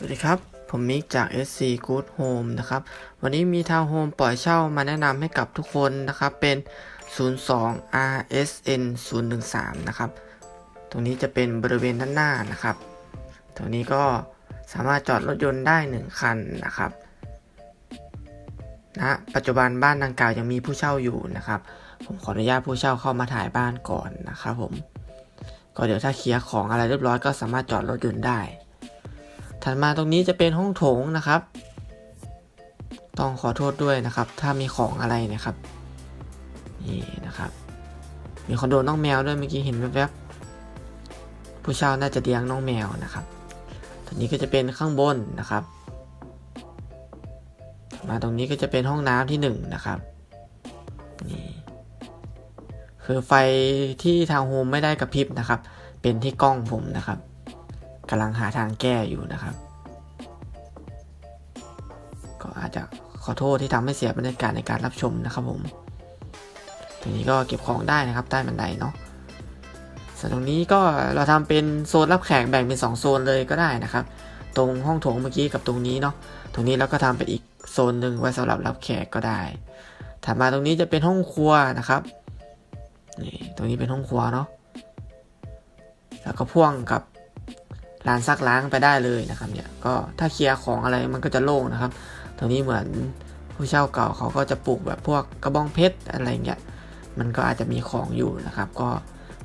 สวัสดีครับ ผมมิกจาก SC Good Home นะครับ วันนี้มีทาวน์โฮมปล่อยเช่ามาแนะนำให้กับทุกคนนะครับ เป็น 02 RSN 013 นะครับ ตรงนี้จะเป็นบริเวณด้านหน้านะครับ ตรงนี้ก็สามารถจอดรถยนต์ได้ 1 คันนะครับณนะปัจจุบันบ้านดังกล่าวยังมีผู้เช่าอยู่นะครับ ผมขออนุญาตผู้เช่าเข้ามาถ่ายบ้านก่อนนะครับผม ก็เดี๋ยวถ้าเคลียร์ของอะไรเรียบร้อยก็สามารถจอดรถยนต์ได้ ถัดมาตรงนี้จะเป็นห้องโถงนะครับ ต้องขอโทษด้วยนะครับ ถ้ามีของอะไรนะครับ นี่นะครับ มีคอนโดน้องแมวด้วยเมื่อกี้เห็นแวบๆ ผู้เช่าน่าจะเลี้ยงน้องแมวนะครับตรงนี้ก็จะเป็นข้างบนนะครับ มาตรงนี้ก็จะเป็นห้องน้ำที่หนึ่งนะครับนี่คือไฟที่ทางโฮมไม่ได้กระพริบนะครับ เป็นที่กล้องผมนะครับ กำลังหาทางแก้อยู่นะครับ ก็อาจจะขอโทษที่ทำให้เสียบรรยากาศในการรับชมนะครับผมตรงนี้ก็เก็บของได้นะครับใต้บันไดเนาะส่วนตรงนี้ก็เราทำเป็นโซนรับแขกแบ่งเป็น 2 โซนเลยก็ได้นะครับ ตรงห้องโถงเมื่อกี้กับตรงนี้เนาะตรงนี้เราก็ทำเป็นอีกโซนหนึ่งไว้สำหรับรับแขกก็ได้ถัดมาตรงนี้จะเป็นห้องครัวนะครับนี่ตรงนี้เป็นห้องครัวเนาะแล้วก็พ่วงกับ ลานซักล้างไปได้เลยนะครับเนี่ยก็ถ้าเคลียร์ของอะไรมันก็จะโล่งนะครับตรงนี้เหมือนผู้เช่าเก่าเขาก็จะปลูกแบบพวกกระบองเพชรอะไรเงี้ยมันก็อาจจะมีของอยู่นะครับ ก็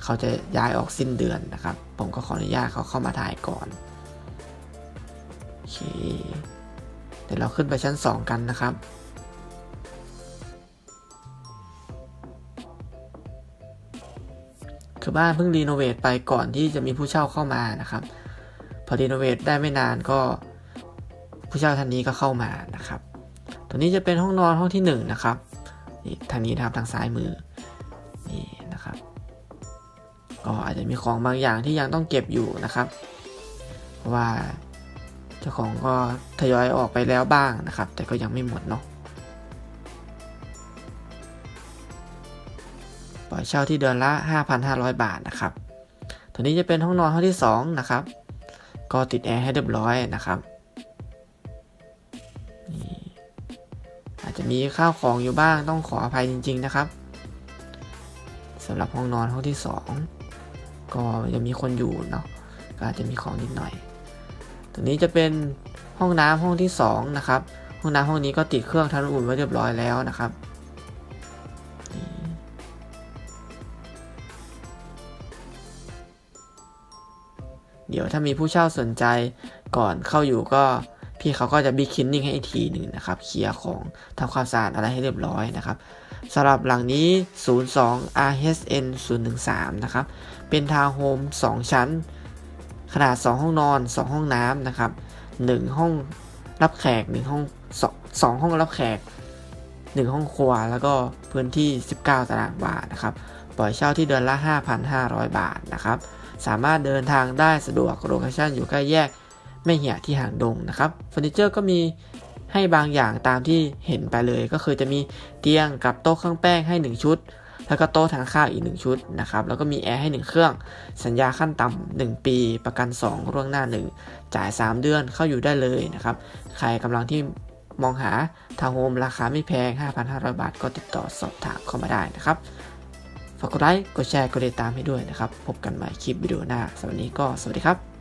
เขาจะย้ายออกสิ้นเดือนนะครับ ผมก็ขออนุญาตเขาเข้ามาถ่ายก่อนโอเคเดี๋ยวเราขึ้นไปชั้น 2 กันนะครับคือบ้านเพิ่งรีโนเวทไปก่อนที่จะมีผู้เช่าเข้ามานะครับ พอรีโนเวทได้ไม่นานก็ผู้เช่าท่านนี้ก็เข้ามานะครับ ตัวนี้จะเป็นห้องนอนห้องที่1นนะครับนี่ทางนี้นะครับทางซ้ายมือนี่นะครับ ก็อาจจะมีของบางอย่างที่ยังต้องเก็บอยู่นะครับ เพราะว่าเจ้าของก็ทยอยออกไปแล้วบ้างนะครับ แต่ก็ยังไม่หมดเนาะปล่อยเช่าที่เดือนละ 5,500 บาทนะครับ ตัวนี้จะเป็นห้องนอนห้องที่2นะครับ ก็ติดแอร์ให้เรียบร้อยนะครับอาจจะมีข้าวของอยู่บ้างต้องขออภัยจริง ๆ นะครับสำหรับห้องนอนห้องที่ 2 ก็ยังมีคนอยู่เนาะก็อาจจะมีของนิดหน่อย ตัวนี้จะเป็นห้องน้ำห้องที่2นะครับห้องน้ำห้องนี้ก็ติดเครื่องทำน้ำอุ่นไว้เรียบร้อยแล้วนะครับ เดี๋ยวถ้ามีผู้เช่าสนใจก่อนเข้าอยู่ก็พี่เขาก็จะบิ๊กคินนิ่งให้อีกทีหนึ่งนะครับเคลียร์ของทำความสะอาดอะไรให้เรียบร้อยนะครับสำหรับหลังนี้ 02 RSN 013 นะครับ เป็นทาวน์โฮม 2 ชั้น ขนาด 2 ห้องนอน 2 ห้องน้ำนะครับ 1 ห้องรับแขก 1 ห้อง 2 ห้องรับแขก 1 ห้องครัว แล้วก็พื้นที่ 19 ตารางวา นะครับ ปล่อยเช่าที่เดือนละ 5,500 บาทนะครับ สามารถเดินทางได้สะดวกโลเคชั่นอยู่ใกล้แยกไม่เหี่ยที่หางดงนะครับเฟอร์นิเจอร์ก็มีให้บางอย่างตามที่เห็นไปเลยก็คือจะมีเตียงกับโต๊ะเครื่องแป้งให้ 1 ชุด แล้วก็โต๊ะทานข้าวอีก 1 ชุดนะครับแล้วก็มีแอร์ให้ 1 เครื่อง สัญญาขั้นต่ำ1 ปี ประกัน 2 ร่วงหน้า 1 จ่าย 3 เดือนเข้าอยู่ได้เลยนะครับใครกำลังที่มองหาทาวน์โฮมราคาไม่แพง 5,500 บาท ก็ติดต่อสอบถามเข้ามาได้นะครับ ฝากกดไลค์ กดแชร์ กดติดตามให้ด้วยนะครับ พบกันใหม่คลิปวิดีโอหน้าสำหรับวันนี้ก็สวัสดีครับ